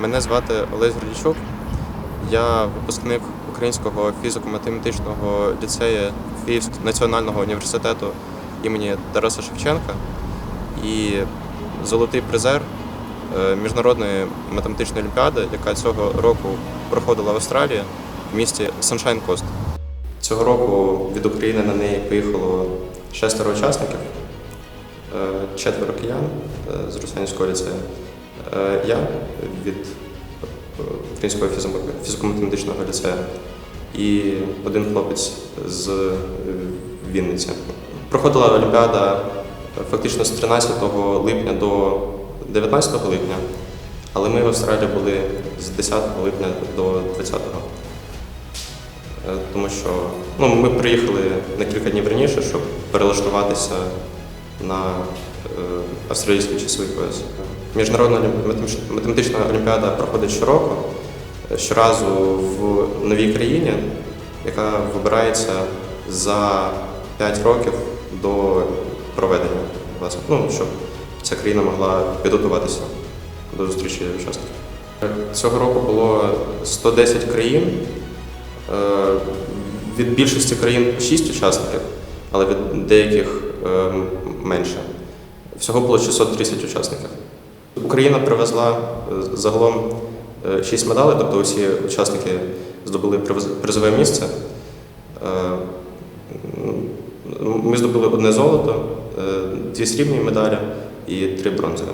Мене звати Олесь Гордійчук. Я випускник Українського фізико-математичного ліцею Київського національного університету імені Тараса Шевченка і золотий призер е, міжнародної математичної олімпіади, яка цього року проходила в Австралії в місті Sunshine Coast. Цього року від України на неї поїхало шестеро учасників, е, четверо киян е, з Руслянського ліцею. Е, Я від е, Українського фізико- фізико-математичного ліцею і один хлопець з е, Вінниці. Проходила Олімпіада е, фактично з 13 липня до 19 липня, але ми в Австралії були з 10 липня до 20 Е, тому що ну, ми приїхали на кілька днів раніше, щоб перелаштуватися на е, австралійський часовий пояс. Міжнародна математична- олімпіада проходить щороку, е, щоразу в новій країні, яка вибирається за 5 років до проведення, власне, ну, щоб ця країна могла підготуватися до зустрічі учасників. Цього року було 110 країн. Е, Від більшості країн 6 учасників, але від деяких менше. Всього було 630 учасників. Україна привезла е, загалом 6 медалей, тобто усі учасники здобули призове місце. Е, Ми здобули одне золото, е, дві срібні медалі і три бронзові.